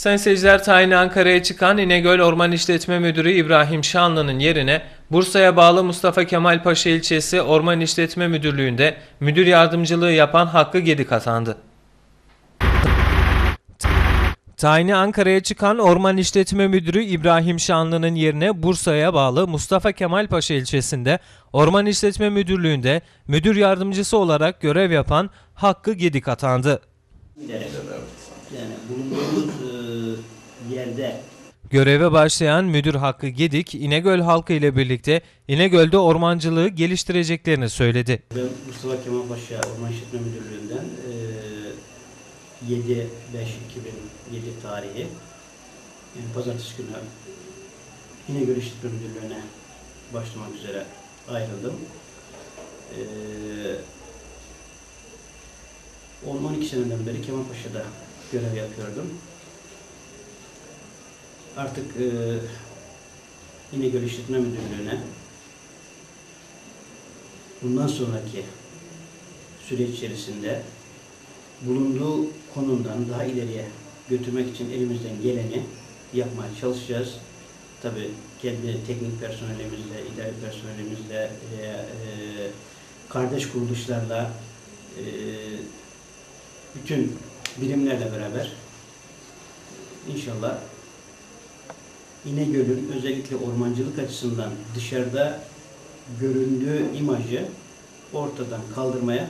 Sayın seyirciler tayini Ankara'ya çıkan İnegöl Orman İşletme Müdürü İbrahim Şanlı'nın yerine Bursa'ya bağlı Mustafa Kemal Paşa ilçesi Orman İşletme Müdürlüğü'nde müdür yardımcılığı yapan Hakkı Gedik atandı. Tayini Ankara'ya çıkan Orman İşletme Müdürü İbrahim Şanlı'nın yerine Bursa'ya bağlı Mustafa Kemal Paşa ilçesinde Orman İşletme Müdürlüğü'nde müdür yardımcısı olarak görev yapan Hakkı Gedik atandı. giderek yani bulunduğumuz e, yerde Göreve başlayan Müdür Hakkı Gedik, İnegöl halkı ile birlikte İnegöl'de ormancılığı geliştireceklerini söyledi. ben Mustafa Kemal Paşa Orman İşletme Müdürlüğü'nden e, 7 5 2007 tarihi yani pazartesi günü İnegöl İşletme Müdürlüğü'ne başlamak üzere ayrıldım. E, Orman iki seneden beri Kemalpaşa'da görev yapıyordum. Artık e, İnegöl İşletme Müdürlüğü'ne bundan sonraki süreç içerisinde bulunduğu konumdan daha ileriye götürmek için elimizden geleni yapmaya çalışacağız. Tabii kendi teknik personelimizle, idari personelimizle, e, e, kardeş kuruluşlarla, e, bütün birimlerle beraber inşallah İnegöl'ün özellikle ormancılık açısından dışarıda göründüğü imajı ortadan kaldırmaya